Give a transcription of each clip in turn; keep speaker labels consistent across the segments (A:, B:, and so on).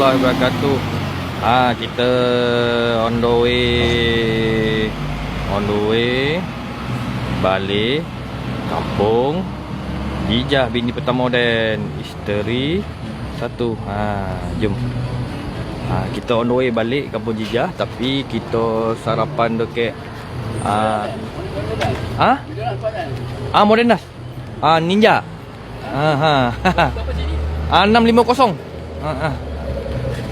A: Warahmatullahi wabarakatuh. Ah kita on the way on the way balik kampung Hijah bini pertama dan isteri satu. Ha jom. Ha kita on the way balik kampung Jijah tapi kita sarapan dekat ah ha? Ah Modernas. Ah Ninja. Ah ha. Ah 650. Ha ah.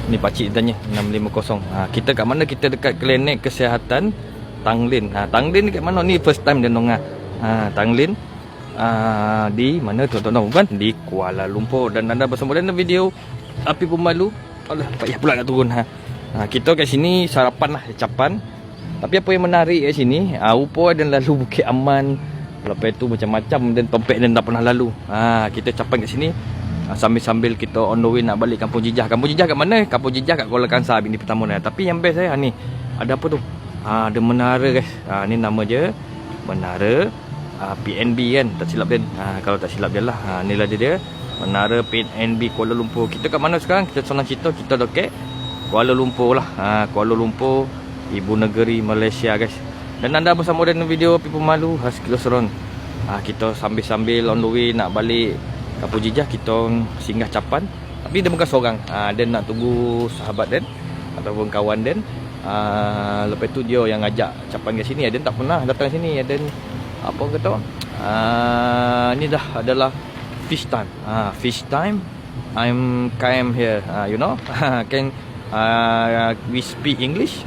A: Ni pakcik tanya 650. Ha kita kat mana? Kita dekat klinik kesihatan Tanglin. Ha Tanglin ni kat mana? Ni first time dia nongah. Ha Tanglin. Uh, di mana tuan-tuan dan puan di Kuala Lumpur dan anda bersama dengan video api pemalu alah payah pula nak turun ha. ha kita kat sini sarapan lah capan tapi apa yang menarik kat sini uh, upo dan lalu Bukit Aman lepas tu macam-macam dan tompek dan tak pernah lalu ha kita capan kat sini sambil-sambil kita on the way nak balik kampung Jijah kampung Jijah kat mana? Kampung Jijah kat Kuala Kangsar bini pertama ni. Tapi yang best eh ha, ni ada apa tu? Ha, ada menara guys. Ha, ni nama je menara ah, PNB kan? Tak silap dia. Uh, kalau tak silap dia lah. Uh, inilah dia dia. Menara PNB Kuala Lumpur. Kita kat mana sekarang? Kita senang cerita kita dekat Kuala Lumpur lah. Uh, Kuala Lumpur ibu negeri Malaysia guys. Dan anda bersama dengan video Pipu Malu Haskilo Seron uh, kita sambil-sambil on the way nak balik Kampung Jijah kita singgah capan. Tapi dia bukan seorang. Uh, dia nak tunggu sahabat dia ataupun kawan dia uh, lepas tu dia yang ajak capan ke sini. Dia tak pernah datang sini. Dia apa kata? Uh, ni dah adalah fish time. Uh, fish time. I'm came here. Uh, you know? Can uh, we speak English?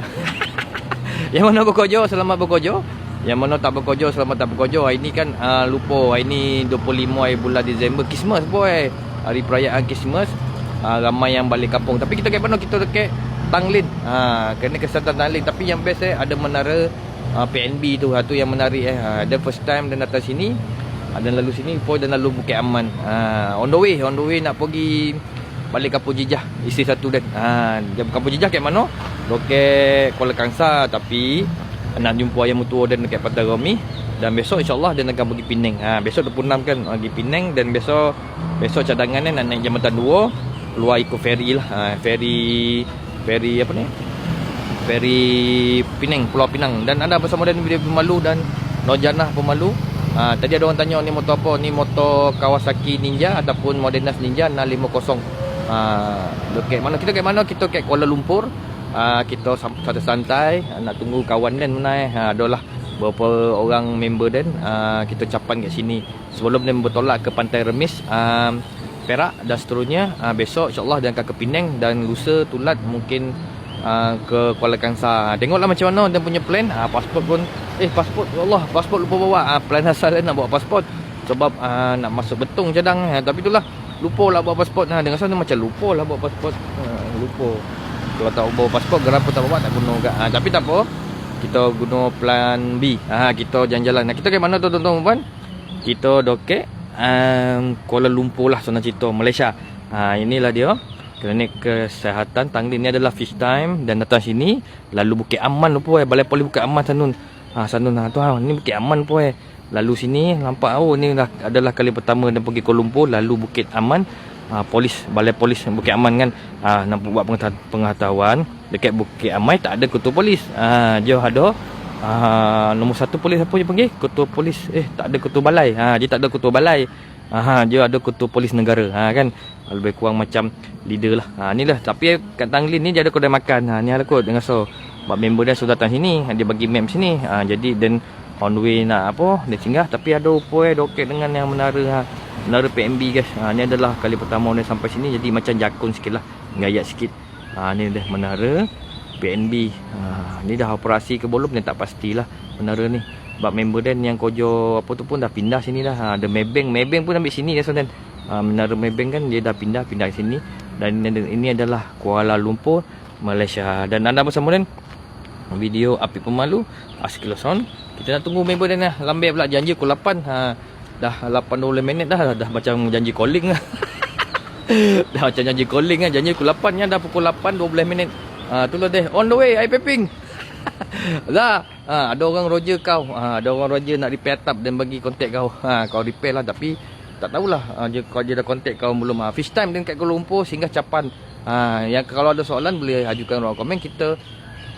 A: Yang mana berkojo selamat berkojo yang mana tak berkojo selamat tak berkojo. Hari ni kan uh, lupa. Hari ni 25 hari bulan Disember Christmas boy. Hari perayaan Christmas. Uh, ramai yang balik kampung. Tapi kita kat mana kita dekat Tanglin. Uh, kena kesihatan Tanglin. Tapi yang best eh ada menara uh, PNB tu. Satu yang menarik eh. Uh, dia first time dia datang sini uh, dan lalu sini pun dan lalu Bukit Aman. Uh, on the way on the way nak pergi balik kampung Jijah isteri satu dan uh, kampung Jijah kat mana? Loket Kuala Kangsar tapi nak jumpa ayah mutua dan dekat Pantai Romi. Dan besok insyaAllah dia akan pergi Penang. Ha, besok 26 kan pergi Penang. Dan besok besok cadangan nak naik jambatan 2 keluar ikut ferry lah. Ha, ferry ferry apa ni? Ferry Penang, Pulau Pinang. Dan anda bersama dengan video Pemalu dan Nojanah Pemalu. Ha, Tadi ada orang tanya ni motor apa? Ni motor Kawasaki Ninja Ataupun Modernas Ninja 650 ha, okay. mana? Kita ke mana? Kita ke Kuala Lumpur ha, Kita santai-santai ha, Nak tunggu kawan dan mana eh. ha, Adalah beberapa orang member dan ha, Kita capan kat sini Sebelum dia bertolak ke Pantai Remis ha, Perak dan seterusnya ha, Besok insyaAllah dia akan ke Penang Dan lusa tulat mungkin uh, ke Kuala Kangsar. Tengoklah macam mana dia punya plan. Uh, pasport pun eh pasport ya Allah, pasport lupa bawa. Uh, plan asal nak bawa pasport sebab uh, nak masuk betung cadang. Uh, tapi itulah lupa lah bawa pasport. Ha uh, dengan sana macam lupa lah bawa pasport. Uh, lupa. Kalau tak bawa pasport kenapa tak bawa tak guna juga. Uh, tapi tak apa. Kita guna plan B. Ha kita jalan-jalan. Nah, kita ke mana tu tuan-tuan puan? Kita dokek um, Kuala Lumpur lah senang cerita Malaysia. Ha inilah dia klinik kesihatan Tanglin ni adalah fish time dan datang sini lalu Bukit Aman lupa eh balai polis Bukit Aman Sanun ha Sanun ha tu ha ni Bukit Aman pun eh lalu sini nampak oh ni dah adalah kali pertama dan pergi Kuala Lumpur lalu Bukit Aman ha, polis balai polis Bukit Aman kan ha nak buat pengetahuan dekat Bukit Aman tak ada ketua polis. Ha jauh ada. Ha nombor satu polis apa je panggil? Ketua polis eh tak ada ketua balai. Ha dia tak ada ketua balai. Ha dia ada ketua polis negara. Ha kan? Lebih kurang macam leader lah. Ha, ni lah. Tapi kat Tanglin ni dia ada kedai makan. Ha, ni ada kot. Dengan so member dia sudah datang sini dia bagi map sini. Ha, jadi dan on way nak apa dia singgah. Tapi ada upo eh doket dengan yang menara ha, menara PMB guys. Ha, ni adalah kali pertama dia sampai sini. Jadi macam jakun sikit lah. Gayat sikit. Ha, ni dah menara PNB ha, ni dah operasi ke belum ni tak pastilah menara ni. Sebab member dan yang kojo apa tu pun dah pindah sini dah. Ha, ada Maybank. Maybank pun ambil sini ya soalan ha, menara Maybank kan dia dah pindah pindah sini. Dan ini adalah Kuala Lumpur Malaysia. Dan anda bersama dengan video api pemalu Askiloson kita nak tunggu member dia lah. Lambat pula janji pukul 8 ha, dah 80 minit dah. Dah macam janji calling lah. Dah macam janji calling lah. Janji pukul 8 nya dah pukul 8 12 minit. Ha, tu lah deh. On the way I piping dah ha, ada orang Roger kau. Ha, ada orang Roger nak repair atap dan bagi kontak kau. Ha, kau repair lah. Tapi tak tahulah. Uh, dia kalau dia dah contact kau belum. Uh, fish time dengan kat Kuala Lumpur singgah capan uh, yang kalau ada soalan boleh ajukan ruang komen. Kita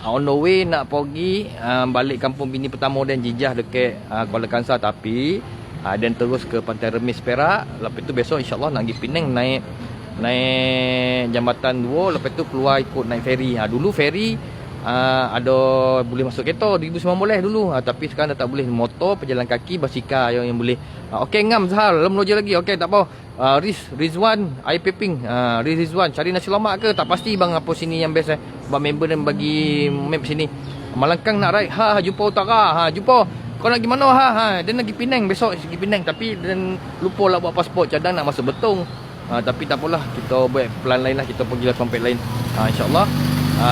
A: on the way nak pergi uh, balik kampung bini pertama dan jijah dekat uh, Kuala Kangsar. Tapi uh, dan terus ke Pantai Remis Perak. Lepas tu besok insyaallah nak pergi Penang naik naik jambatan 2 lepas tu keluar ikut naik ferry. Ha, dulu ferry uh, ada boleh masuk kereta 2009 boleh dulu. Ha, tapi sekarang dah tak boleh. Motor pejalan kaki basikal yang, yang boleh. Ha, okey ngam Zahal. Lem loja lagi. Okey tak apa uh, Riz Rizwan air piping uh, Riz Rizwan cari nasi lemak ke? Tak pasti bang apa sini yang best eh. Sebab member dan bagi map sini. Malangkang nak ride. Ha jumpa utara ha jumpa. Kau nak pergi mana? Ha ha dia nak pergi Penang. Besok pergi Penang. Tapi dan lupa lah buat pasport. Cadang nak masuk betung Ha, tapi tak apalah. Kita buat plan lain lah. Kita pergi lah tempat lain. Ha, InsyaAllah. Ha,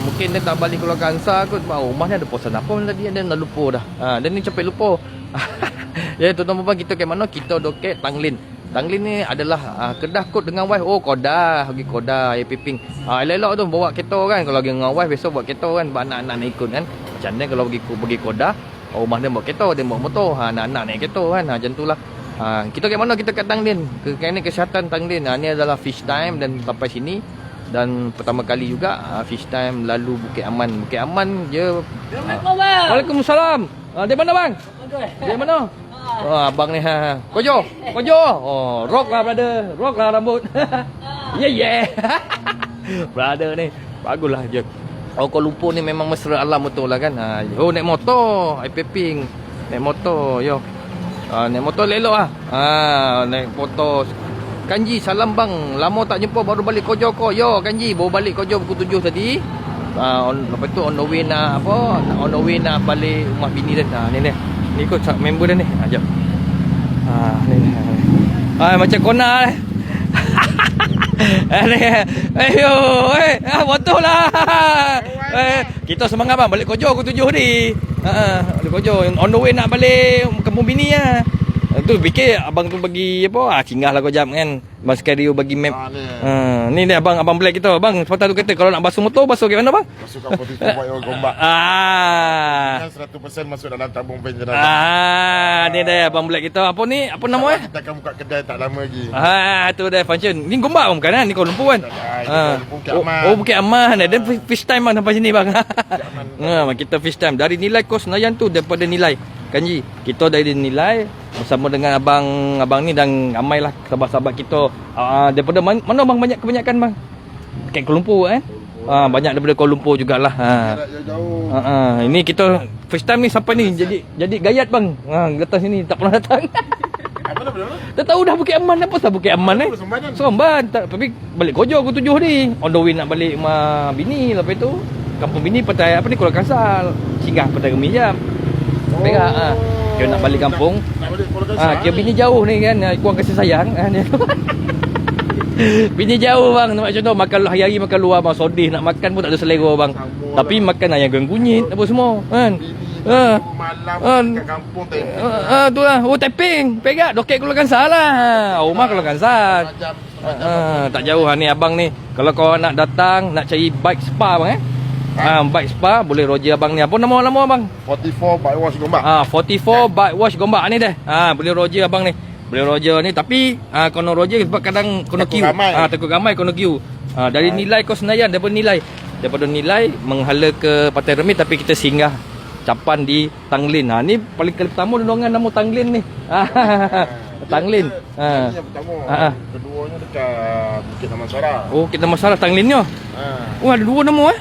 A: Mungkin dia tak balik keluar kansa kot. Sebab rumah ni ada posan apa tadi? Dia dah lupa dah. Ha, Dan ni capek lupa. Ya tuan-tuan kita ke mana? Kita doket Tanglin Tanglin ni adalah ha, Kedah kot dengan wife. Oh kodah. Pergi kodah Air piping. Ha, Elok-elok tu bawa kereta kan. Kalau pergi dengan wife Besok bawa kereta kan. Sebab anak-anak nak ikut kan. Macam mana kalau pergi, pergi kodah Oh, rumah dia bawa kereta Dia bawa motor. Ha, Anak-anak naik kereta kan. Ha, Macam tu lah. Ha, kita ke mana? Kita kat Tanglin. Ke klinik kesihatan Tanglin. Ha, ni adalah fish time dan sampai sini. Dan pertama kali juga ha, fish time lalu Bukit Aman. Bukit Aman je.
B: Assalamualaikum bang.
A: Waalaikumsalam. Dari mana bang? Dari mana oh, abang ni ha kojo kojo oh rock lah brother rock lah rambut yeah yeah brother ni baguslah je Oh Kuala Lumpur ni memang mesra alam betul lah kan ha, Oh naik motor Air piping Naik motor Yo Ah, naik motor elok ah. Ah, naik motor. Kanji, salam bang. Lama tak jumpa baru balik Kojo ko. Yo, Kanji, baru balik Kojo pukul 7 tadi. Ah, on, lepas tu on the way nak apa? On the way nak balik rumah bini dia. Ah, ni ni. Ni ikut member dia ni. Ah, jap. Ah, ni ni. Ah, macam kona eh. Eh, ni. Eh, ah, betul lah. Eh, kita semangat bang balik Kojo pukul 7 ni. Ha, balik Kojo. On the way nak balik kampung bini lah. Tu fikir abang tu bagi apa? Ah, singgah lah kau jam kan. Mas Kario bagi map.
C: Ah, ni.
A: Ha, ni ni abang abang black kita. Bang, sepatah tu kata kalau nak basuh motor basuh kat mana bang?
C: Masuk kat gombak.
A: Ah.
C: Kan 100% masuk dalam tabung pen jenazah.
A: Ah, ni dia abang black kita. Apa ni? Apa nama eh?
C: Kita akan buka kedai tak lama lagi.
A: Ah, tu dia function. Ni gombak bukan kan? Ni Kuala Lumpur kan?
C: Ah,
A: Ah.
C: Bukit
A: Oh,
C: Aman.
A: oh, Bukit Aman. Dan fish time bang sampai sini bang.
C: Aman.
A: Ha, kita fish time. Dari nilai kos Senayan tu daripada nilai. Kanji, kita dari nilai bersama dengan abang abang ni dan ramailah sahabat-sahabat kita uh, daripada man, mana bang banyak kebanyakan bang? Dekat Kuala Lumpur kan? Ha, banyak daripada Kuala Lumpur jugalah. Ha.
C: Jarak jauh-jauh.
A: Ha, ha. ini kita first time ni sampai ni jadi jadi gayat bang. Ha, datang sini tak pernah datang.
C: Apa dia?
A: tak tahu dah Bukit Aman apa sah Bukit Aman eh. Seremban tak, Tapi balik Kojo aku tujuh ni On the way nak balik rumah bini Lepas tu Kampung bini pantai apa ni Kuala Kasal Singgah pantai Gemi jam Perak ha. Kira nak balik kampung
C: Nak, nak balik Kuala
A: ha,
C: Kasar.
A: Kira bini jauh ni kan Kurang kasih sayang ha, ni. Bini jauh bang Nampak contoh Makan hari-hari makan luar bang Sodih nak makan pun tak ada selera bang
C: Sama
A: Tapi
C: lah.
A: makan ayam goreng kunyit Apa semua kan Ha.
C: malam
A: Ah.
C: kat kampung tak
A: Ah, uh, tu lah. Oh, tapping. Perak. Doket Kuala Kangsar lah. Rumah Kuala Kangsar.
C: Macam
A: Ah, tak jauh lah ni abang ni. Kalau kau nak datang, nak cari bike spa bang eh. Ah, bike spa boleh Roger abang ni. Apa nama nama abang?
C: 44 bike wash gombak.
A: Ah, 44 bike wash gombak ni dah. Ah, boleh Roger abang ni. Boleh Roger ni tapi ah kono Roger sebab kadang kono
C: Takut
A: queue.
C: ramai.
A: Ah, takut ramai kono queue. Ah, dari nilai kau Senayan daripada nilai. Daripada nilai menghala ke Pantai Remit tapi kita singgah capan di Tanglin. Ha ni paling kali pertama dengan nama Tanglin ni. Ah, Tanglin.
C: Ha.
A: Ha.
C: Yang pertama.
A: Ha, ha.
C: Keduanya dekat Bukit Damansara.
A: Oh, kita masalah Tanglinnya.
C: Ha.
A: Oh, ada dua nama eh?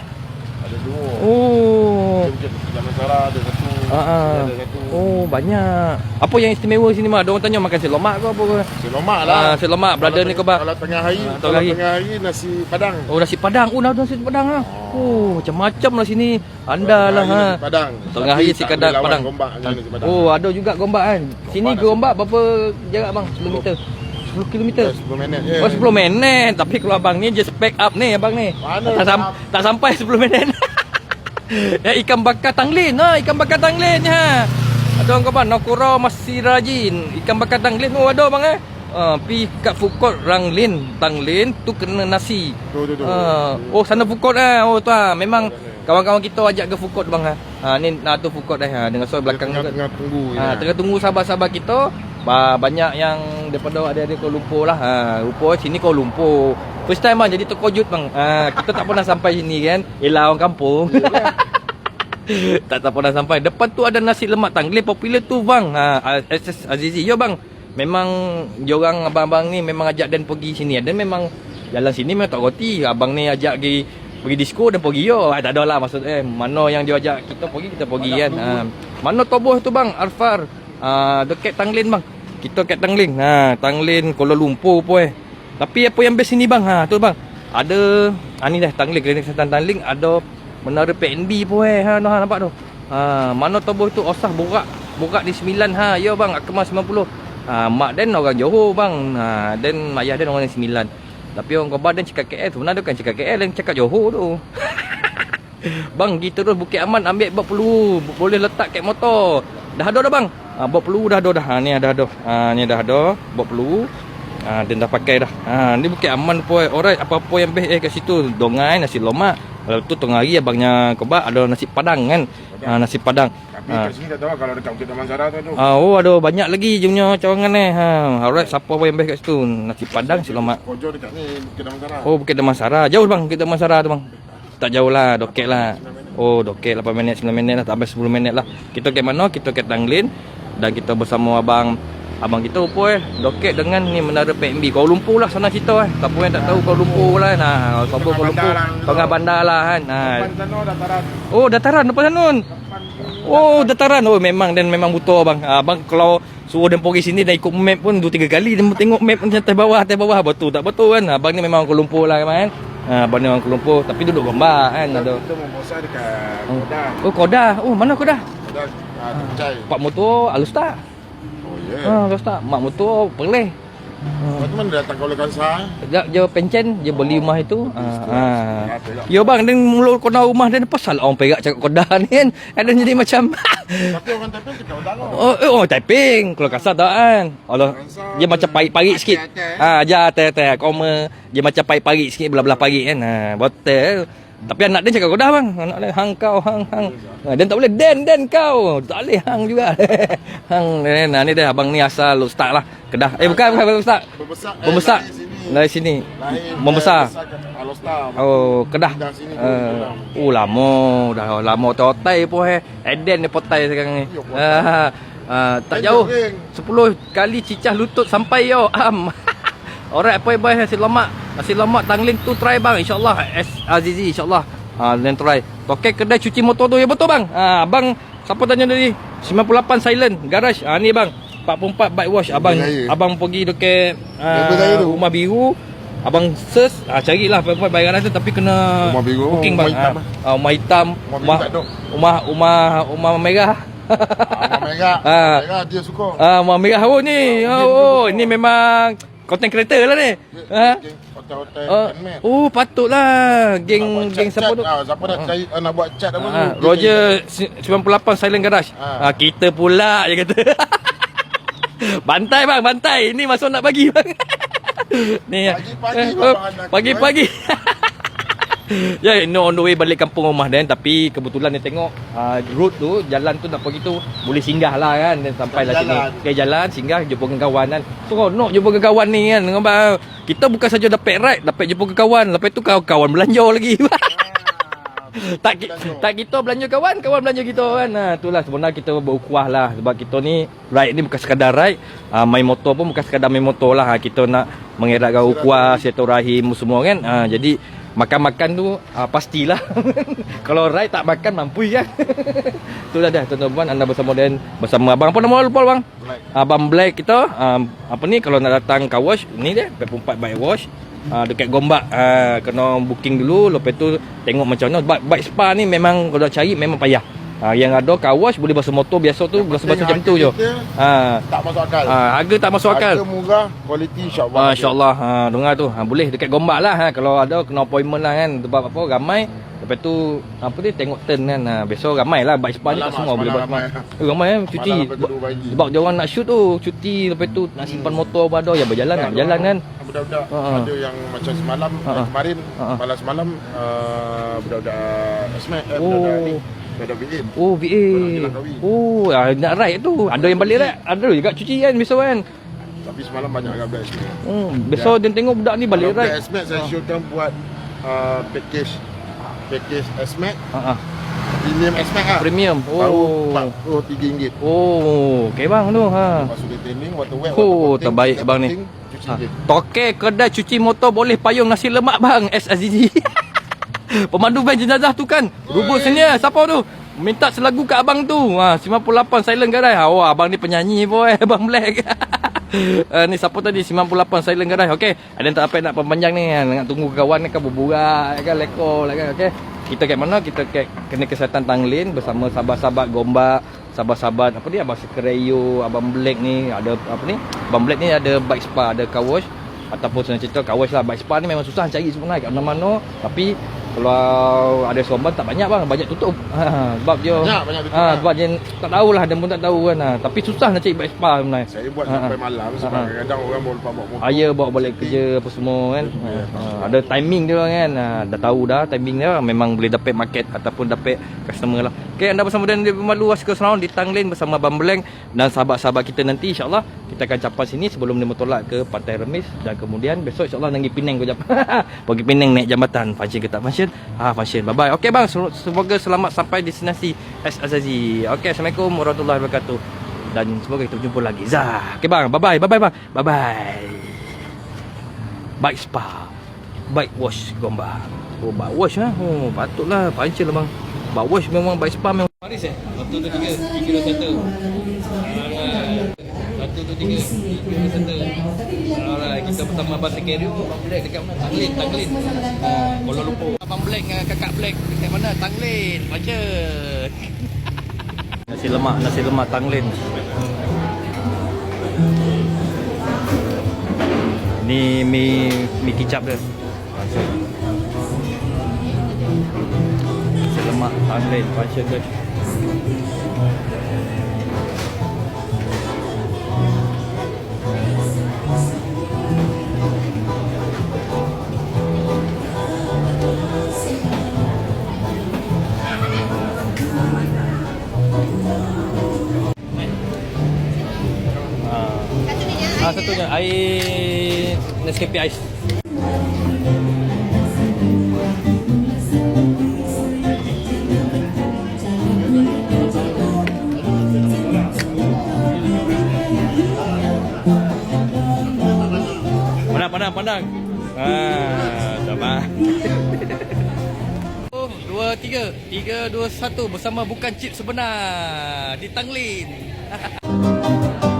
C: Ada dua.
A: Oh.
C: Bukit Damansara ada satu.
A: Ha.
C: Ada satu.
A: Oh, banyak. Apa yang istimewa sini mak? Orang tanya makan selomak ke apa ke?
C: Selomak
A: Ah,
C: lah.
A: selomak brother ni kau bang.
C: Kalau tengah hari,
A: Ah,
C: kalau
A: tengah hari.
C: tengah hari nasi padang.
A: Oh, nasi padang. Oh, nasi padang ah. Oh, macam-macam lah sini. Anda
C: Kalau
A: lah
C: tengah
A: ha.
C: Padang.
A: Tengah hari si kadang padang.
C: Gombak.
A: Oh, ada juga gombak kan. Sini
C: Gombak nasi-
A: gombak berapa jarak bang? 10 meter. 10 kilometer.
C: Ya, 10 minit je.
A: Oh 10 minit Tapi kalau abang ni Just pack up ni abang ni
C: Mana
A: tak, sam- tak sampai 10 minit Ya ikan bakar tanglin ha, Ikan bakar tanglin ha. Ada orang kawan Nakura masih rajin Ikan bakar tanglin Oh ada bang eh uh, Pi kat food court Ranglin Tanglin Tu kena nasi
C: Tu, tu, tu.
A: Ah, Oh sana food court lah Oh tu ha. Memang Kawan-kawan kita ajak ke food court bang ha. ha ni nah, tu food court dah ha. Dengan soal belakang
C: tengah, tengah tunggu.
A: Ha, tengah tunggu sahabat-sahabat kita Ba- banyak yang daripada ada ada Kuala Lumpur lah. Ha, Lumpur sini Kuala Lumpur. First time bang jadi terkejut bang. Ha, kita tak pernah sampai sini kan. Yelah orang kampung. tak tak pernah sampai. Depan tu ada nasi lemak tangling popular tu bang. Ha, SS Azizi. Yo bang. Memang diorang abang-abang ni memang ajak dan pergi sini. Dan memang jalan sini memang tak roti. Abang ni ajak pergi pergi disco dan pergi yo. Ha, tak ada lah maksud eh mana yang dia ajak kita pergi kita pergi kan. Ha, mana toboh tu bang? Alfar. Ha, dekat Tanglin bang. Kita kat Tanglin. Ha, Tanglin Kuala Lumpur pun eh. Tapi apa yang best sini bang? Ha, tu bang. Ada ha, ni dah Tanglin Klinik Kesihatan Tanglin ada menara PNB pun eh. Ha, nah, nampak tu. Ha, mana toboh tu osah borak. Borak di 9 ha. Ya bang, Akmal 90. Ha, mak dan orang Johor bang. Ha, dan mak ayah dan orang 9. Tapi orang Gobar dan cakap KL sebenarnya bukan cakap KL yang cakap Johor tu. bang, pergi terus Bukit Aman ambil bak peluru. Boleh letak kat motor. Dah ada dah bang. Ha, bak peluru dah ada dah. Ha, ni dah ada. Ha, ni dah ada bak peluru. Ha, dan dah pakai dah. Ha, ni Bukit Aman pun. Alright, apa-apa yang best eh kat situ. Dongai, nasi lemak. Lepas tu tengah hari abangnya Gobar ada nasi padang kan. Ha, nasi padang.
C: Tapi
A: Ha.
C: kat sini tak tahu kalau dekat Bukit Damansara tu tu.
A: Ah, oh ada banyak lagi je punya cawangan ni. Ha, alright, siapa pun yang best kat situ? Nasi padang, lemak.
C: Kojo dekat ni Bukit Damansara.
A: Oh Bukit Damansara Jauh bang Bukit Damansara tu bang Tak jauh lah Doket lah Oh doket 8 minit 9 minit lah Tak habis 10 minit lah Kita ke mana Kita ke Tanglin Dan kita bersama abang Abang kita apa eh. Doket dengan ni Menara PNB Kuala Lumpur lah sana kita eh. Siapa yang tak tahu Kuala Lumpur lah Nah, Siapa Kuala Lumpur.
C: Bandar lah.
A: Tengah bandar lah kan. Nah.
C: Depan sana dataran.
A: Oh dataran Depan sana. Oh dataran. Oh memang dan memang butuh abang. Ah, Abang kalau suruh dia pergi sini Dan ikut map pun 2-3 kali Dia tengok map macam atas bawah Atas bawah. Betul tak betul kan? Abang ni memang Kuala Lumpur lah kan? Ah, Abang ni orang Kuala Lumpur Tapi duduk Gombak kan? Ada.
C: Kita membosar dekat
A: Oh.
C: Kodah.
A: Oh Kodah. Oh mana Kodah?
C: Kodah ah.
A: Pak motor halus tak
C: Oh ya.
A: Ha halus tak Mak motor peleh
C: Lepas tu mana datang kau lekan sah?
A: Dia, dia pencen Dia beli rumah itu ha, ha. Ya bang Dan mulut kena rumah dia Pasal orang perak cakap Kodah ni kan Ada jadi macam
C: Tapi orang Taipei cakap Kodah lah.
A: Oh, eh, oh Taiping. Kalau kasar tak kan. Allah. Dia macam pahit-pahit sikit. Ha, ajar atas-atas. Koma. Dia macam pahit-pahit sikit. Belah-belah pahit kan. Ha, betul. Tapi anak dia cakap kodah bang. Anak dia hang kau, hang, hang. Ha, dan tak boleh den, den kau. Tak boleh hang juga. hang. Nah, ni dia abang ni asal ustaz lah. Kedah. Eh bukan, bukan, bukan ustaz.
C: Membesar. eh,
A: Membesar.
C: dari sini. Lahir
A: Membesar. Oh, Kedah.
C: Sini
A: Uh, oh, lama. Dah lama totai pun eh. Eden ni potai sekarang ni. Ah, ah, tak jauh.
C: geng.
A: 10 kali cicah lutut sampai yo. Am. Alright, apa boy nasi lemak. Nasi lemak tangling tu try bang insyaallah. S Azizi insyaallah. Ah, then try. Tokek kedai cuci motor tu ya betul bang. Ah, abang siapa tanya tadi? 98 silent garage. Ah ni bang. 44 bike wash abang
C: saya.
A: abang pergi dekat ah,
C: tu.
A: rumah biru. Abang search ah carilah apa-apa bayaran tu tapi kena
C: Rumah biru,
A: booking
C: rumah
A: bang.
C: hitam.
A: Ah, rumah hitam.
C: Rumah
A: Rumah rumah rumah merah.
C: Ah, Merah.
A: Ah.
C: Merah dia suka.
A: Ah, rumah merah oh ni. Oh, oh ini memang content creator lah ni. Ha?
C: Hotel-hotel
A: Oh,
C: handmade.
A: oh patutlah geng geng siapa tu?
C: ah, Siapa nak cari ah, nak buat chat apa
A: Ah,
C: tu?
A: Roger si- 98 Silent Garage.
C: Ah.
A: Ah, kita pula dia kata. bantai bang, bantai. Ini masuk nak bagi bang. Ni
C: Pagi-pagi
A: eh, oh, Pagi-pagi. ya, no on the way balik kampung rumah dan tapi kebetulan ni tengok uh, road tu, jalan tu nak pergi tu boleh singgah lah kan dan sampai lah sini. Ke jalan singgah jumpa dengan kawan kan. Seronok jumpa dengan kawan ni kan. Kita bukan saja dapat ride, dapat jumpa dengan kawan. Lepas tu kawan belanja lagi. tak ki- tak kita belanja kawan, kawan belanja kita kan. Ha, itulah sebenarnya kita berukuah lah sebab kita ni ride ni bukan sekadar ride, ha, main motor pun bukan sekadar main motor lah. Ha, kita nak mengeratkan ukuah, silaturahim semua kan. Ha, jadi makan-makan tu ha, pastilah. Kalau ride tak makan mampu kan. itulah dah tuan-tuan anda bersama dan bersama abang apa nama lupa bang?
C: Black.
A: Abang Black kita um, apa ni kalau nak datang car wash ni dia 44 bike wash uh, dekat Gombak uh, kena booking dulu lepas tu tengok macam mana bike, bike spa ni memang kalau cari memang payah uh, yang ada car wash boleh basuh motor biasa tu basuh-basuh macam tu je. ha
C: Tak masuk akal.
A: uh, harga tak masuk akal.
C: Harga murah, kualiti insyaAllah.
A: Ah, InsyaAllah. Ha, Dengar tu. Ha, Boleh dekat Gombak lah ha, Kalau ada kena appointment lah kan. Sebab apa ramai. Lepas tu Apa dia tengok turn kan. Ha, Besok ramai lah. Bike spa ni tak semua boleh buat semua.
C: Ramai.
A: eh, Ramai kan cuti.
C: Malam
A: Sebab- dia orang nak shoot tu Cuti. Lepas tu nak simpan motor apa ada Yang berjalan nak berjalan kan.
C: Budak-budak.
A: Ha, ha.
C: ada yang macam semalam
A: Ha, ha.
C: eh, kemarin
A: Ha, ha.
C: malam semalam uh, budak-budak eh,
A: Oh.
C: budak-budak ni
A: Oh VA. Oh ah, nak ride tu. Ada yang balik ride. Ada juga cuci kan besok kan.
C: Tapi semalam banyak agak Black Esmat.
A: Hmm, besok dia tengok budak ni balik
C: Kalau Black
A: ride.
C: Esmat saya showkan buat uh, package package Esmat,
A: Ha ah.
C: premium Esmat lah.
A: Premium. Oh.
C: Baru RM43.
A: Oh, okey bang tu ha.
C: Tu dia training, water wet,
A: Oh,
C: water
A: terbaik
C: dia
A: abang ni. Ha.
C: je.
A: Toke kedai cuci motor boleh payung nasi lemak bang S Azizi. Pemandu van jenazah tu kan. Rubut senior siapa tu? Minta selagu kat abang tu. Ha 98 silent garai. Ha wah abang ni penyanyi boy abang Black. Uh, ni siapa tadi 98 silent garai. Okey. Ada yang tak apa nak panjang ni kan. Nak tunggu kawan ni kan berburak kan lekor lah kan. Okey. Kita kat mana? Kita kat kena kesihatan Tanglin bersama sahabat-sahabat Gombak, sahabat-sahabat apa ni abang Sekereyo, abang Black ni ada apa ni? Abang Black ni ada bike spa, ada car wash ataupun senang cerita car wash lah. Bike spa ni memang susah cari sebenarnya kat mana-mana tapi kalau ada somban tak banyak bang, banyak tutup. Ha, sebab dia
C: Banyak, banyak tutup
A: ha,
C: lah.
A: sebab dia tak tahulah dia pun tak tahu kan. Ha. Tapi susah nak cari bike spa sebenarnya.
C: Saya buat
A: Ha,
C: sampai
A: ha.
C: malam sebab
A: Ha, ha.
C: kadang-kadang orang bawa lepas bawa motor.
A: Ayah bawa balik kerja apa semua kan. Ha, ha, ada timing dia kan. Ha, dah tahu dah timing dia memang boleh dapat market ataupun dapat customer lah. Okey anda bersama dengan dia Malu Waskar Surround di Tanglin bersama Beleng dan sahabat-sahabat kita nanti insya-Allah kita akan capai sini sebelum dia bertolak ke Pantai Remis dan kemudian besok insya-Allah pergi Penang kejap. pergi Penang naik jambatan function ke tak function? Ha function. Bye bye. Okey bang semoga selamat sampai destinasi S Azazi. Okey Assalamualaikum warahmatullahi wabarakatuh. Dan semoga kita berjumpa lagi. Zah. Okey bang. Bye bye. Bye bye bang. Bye bye. Bike spa. Bike wash gombak. Oh, bike wash ha. Oh, patutlah pancil lah bang. Bike wash memang bike spa memang. Paris eh? Satu, dua, tiga. Tiga, dua, satu. Satu, dua, tiga. Tiga, dua, satu. Kita bersama Abang Sekerio. Abang Black dekat mana? Tanglin, Tanglin. Kuala Lumpur. Abang Black dengan kakak Black dekat mana? Tanglin. Baca. Nasi lemak, nasi lemak Tanglin. Ni mi mi kicap dia. Nasi lemak Tanglin, pasal guys. Satunya air Nescafe Ice. Pandang, pandang, pandang. Ah, sama. Oh, dua, tiga. Tiga, dua, satu. Bersama bukan chip sebenar. Di Tanglin.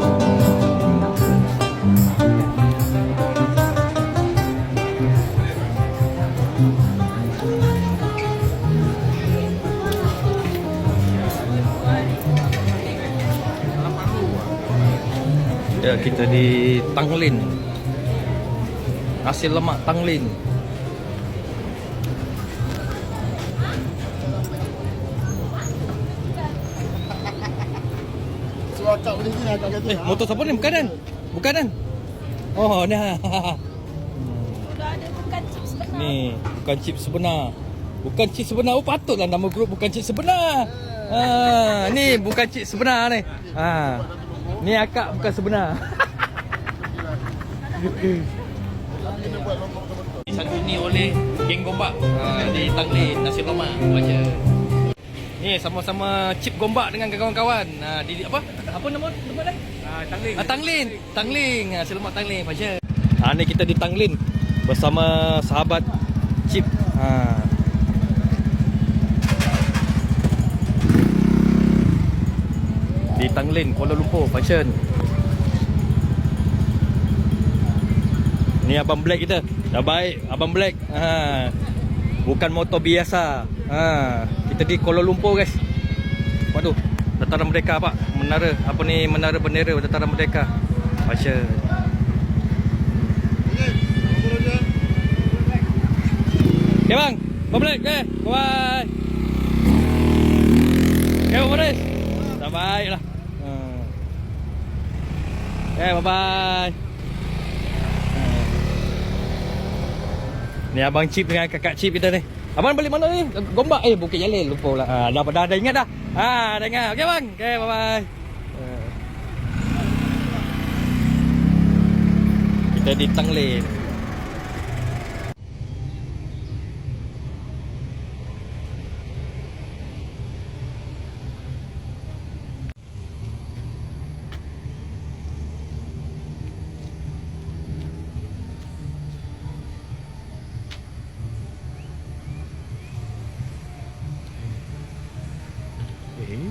A: Ya, kita di Tanglin. Nasi lemak Tanglin.
C: Ni.
A: Eh, motor siapa ni? Bukanan. Bukanan. Oh, nah.
B: Dah ada bukan chips sebenar.
A: Ni, bukan chip sebenar. Bukan chip sebenar. Oh, patutlah nama grup bukan chip sebenar. Ha, ni bukan chip sebenar ni. Ha. Ni akak bukan sebenar. Satu ni oleh geng gombak ha, di Tanglin nasi lemak baca. Ni sama-sama chip gombak dengan kawan-kawan. Ha, di, apa? Apa nama tempat dia? Ah, Tanglin. Ah, Tanglin. Tanglin. Ha, nasi lemak Tanglin baca. Ha, ni kita di Tanglin bersama sahabat chip. Ha. Di Tanglin, Kuala Lumpur, Fashion. Ni Abang Black kita. Dah baik, Abang Black. Ha. Bukan motor biasa. Ha. Kita di Kuala Lumpur guys. Tu? Dataran Merdeka pak. Menara apa ni menara bendera Dataran Merdeka. Fashion. Okay bang. Abang Black. Okay. Bye. Okay Abang Boris. Dah baik lah. Okay bye bye. Ni abang Chip dengan kakak Chip kita ni. Abang balik mana ni? Gombak eh Bukit Jalil lupa pula. Ah dah dah, dah ingat dah. Ah dah ingat. Okey bang. Okey bye bye. Kita di Tanglin. Eh.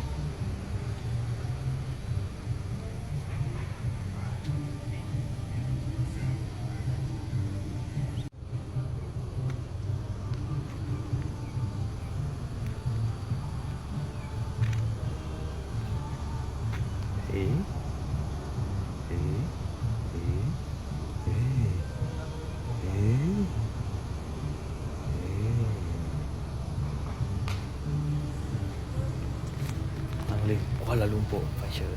A: Eh. Eh. Eh. Eh. Eh. Eh. Tanglin Kuala Lumpur Fashion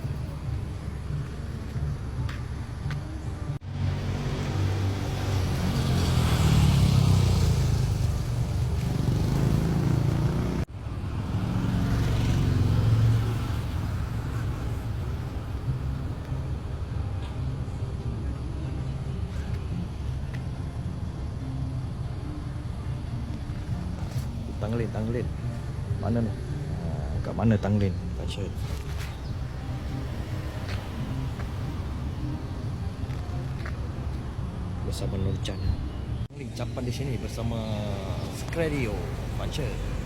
A: Tanglin. Tanglin Mana ni? Ah, kat mana Tanglin? Fashion Bersama Nurjan. Tanglin capan di sini bersama Scradio Fashion